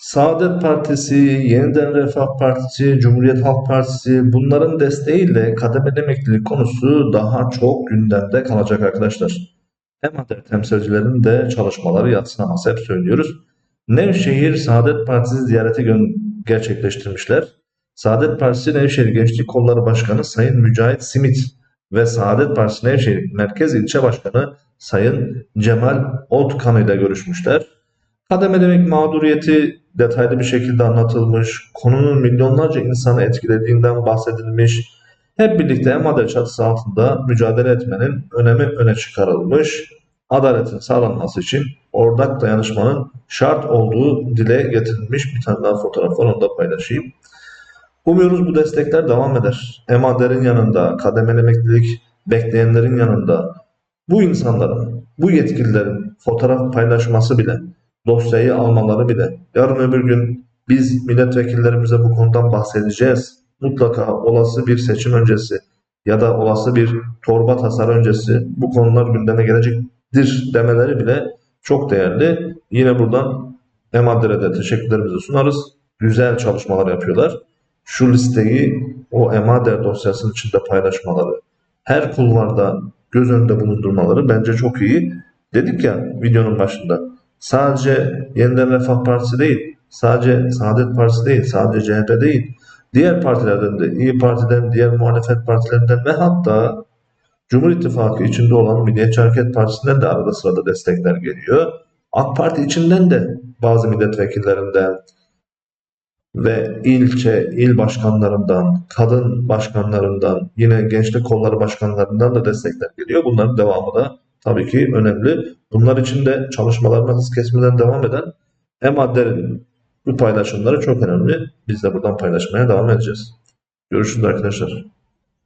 Saadet Partisi, Yeniden Refah Partisi, Cumhuriyet Halk Partisi bunların desteğiyle kademeli emeklilik konusu daha çok gündemde kalacak arkadaşlar. EMADER temsilcilerinin de çalışmaları yatsınamaz hep söylüyoruz. Nevşehir Saadet Partisi ziyareti gerçekleştirmişler. Saadet Partisi Nevşehir Gençlik Kolları Başkanı Sayın Mücahit Simit ve Saadet Partisi Nevşehir Merkez İlçe Başkanı Sayın Cemal Otkan ile görüşmüşler. Kademeli emek mağduriyeti detaylı bir şekilde anlatılmış, konunun milyonlarca insanı etkilediğinden bahsedilmiş, hep birlikte EMADER çatısı altında mücadele etmenin önemi öne çıkarılmış, adaletin sağlanması için ortak dayanışmanın şart olduğu dile getirilmiş bir tane daha fotoğraf onu da paylaşayım. Umuyoruz bu destekler devam eder. EMADER'in yanında, kademeli emeklilik bekleyenlerin yanında bu insanların, bu yetkililerin fotoğraf paylaşması bile, dosyayı almaları bile, yarın öbür gün biz milletvekillerimize bu konudan bahsedeceğiz. Mutlaka olası bir seçim öncesi ya da olası bir torba tasarı öncesi bu konular gündeme gelecektir demeleri bile çok değerli. Yine buradan EMADER'e de teşekkürlerimizi sunarız. Güzel çalışmalar yapıyorlar. Şu listeyi o EMADER dosyasının içinde paylaşmaları, her kulvarda göz önünde bulundurmaları bence çok iyi. Dedik ya videonun başında sadece Yeniden Refah Partisi değil, sadece Saadet Partisi değil, sadece CHP değil, diğer partilerden de, İyi Parti'den, diğer muhalefet partilerinden ve hatta Cumhur İttifakı içinde olan Milliyetçi Hareket Partisi'nden de arada sırada destekler geliyor. AK Parti içinden de bazı milletvekillerinden ve ilçe, il başkanlarından, kadın başkanlarından, yine gençlik kolları başkanlarından da destekler geliyor. Bunların devamı da tabii ki önemli. Bunlar için de çalışmalarına hız kesmeden devam eden EMADER'in bu paylaşımları çok önemli. Biz de buradan paylaşmaya devam edeceğiz. Görüşürüz arkadaşlar.